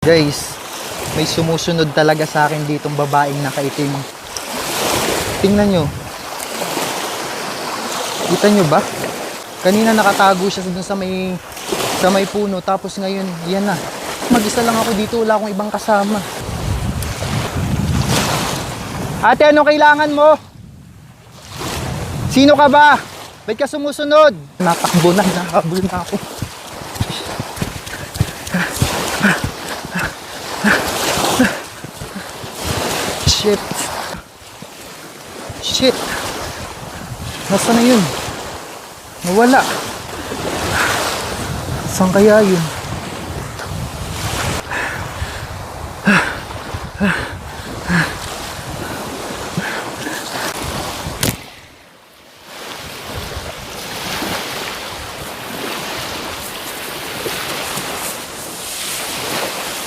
Guys, may sumusunod talaga sa akin ditong babaeng nakaitim. Tingnan nyo. Kita nyo ba? Kanina nakatago siya dun sa may sa may puno tapos ngayon, yan na. Mag-isa lang ako dito, wala akong ibang kasama. Ate, ano kailangan mo? Sino ka ba? Ba't ka sumusunod? Natakbo na, nahabol na ako. Shit. Shit. Nasaan na yun? Nawala. Saan kaya yun?